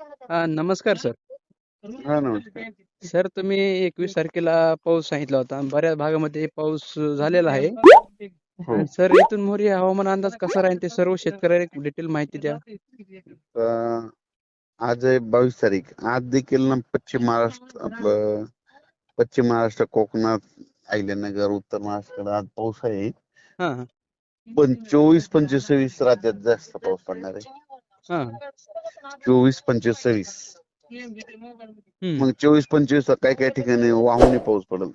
हा नमस्कार सर. हा नमस्कार. सर तुम्ही एकवीस तारखेला पाऊस सांगितला होता. बऱ्याच भागामध्ये पाऊस झालेला आहे. हो. आणि सर इथून मोरी हवामान अंदाज कसा राहील ते सर्व शेतकऱ्याला डिटेल माहिती द्या. अं, आज आहे बावीस तारीख. आज देखील ना पश्चिम महाराष्ट्र आपलं पश्चिम महाराष्ट्र कोकणात अहिल्यानगर उत्तर महाराष्ट्राकडे आज पाऊस आहे. हा हा. पण चोवीस पंचवीस सव्वीस राज्यात जास्त पाऊस पडणार आहे. चोवीस पंचवीस सव्वीस. मग चोवीस पंचवीस काही काही ठिकाणी वाहूनही पाऊस पडेल.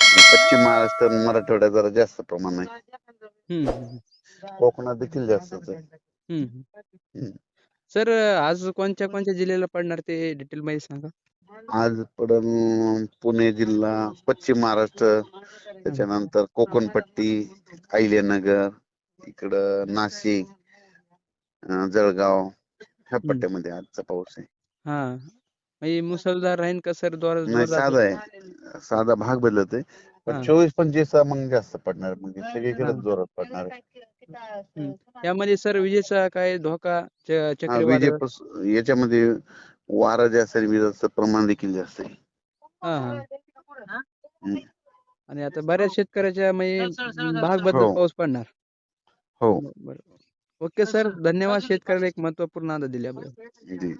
पश्चिम महाराष्ट्र मराठवाड्यात जरा जास्त प्रमाण आहे. कोकणात देखील हम्म. सर आज कोणत्या कोणत्या जिल्ह्याला पडणार ते डिटेल मध्ये सांगा. आज पडल पुणे जिल्हा पश्चिम महाराष्ट्र त्याच्यानंतर कोकणपट्टी अहिल्यानगर इकडं नाशिक अं, जळगाव ह्या पट्ट्यामध्ये आजचा पाऊस आहे. हा. म्हणजे मुसळधार राहील का सर? नाही साधा आहे. साधा भाग बदलत आहे हा. पण चोवीस पंचवीस मग जास्त पडणार. म्हणजे सगळीकडे हा. जोरात पडणार आहे. यामध्ये सर विजेचा काय धोका च- हा, चक्रीवादळ? विजेपास याच्यामध्ये वारा जास्त आणि विजेचं प्रमाण देखील जास्त आहे. हा हा. हम्म. आणि आता बऱ्याच शेतकऱ्याच्या म्हणजे भाग बदल हो. पाऊस पडणार. हो. बरोबर ओके सर धन्यवाद शेतकऱ्याला एक महत्त्वपूर्ण अंदाज दिल्याबद्दल जी.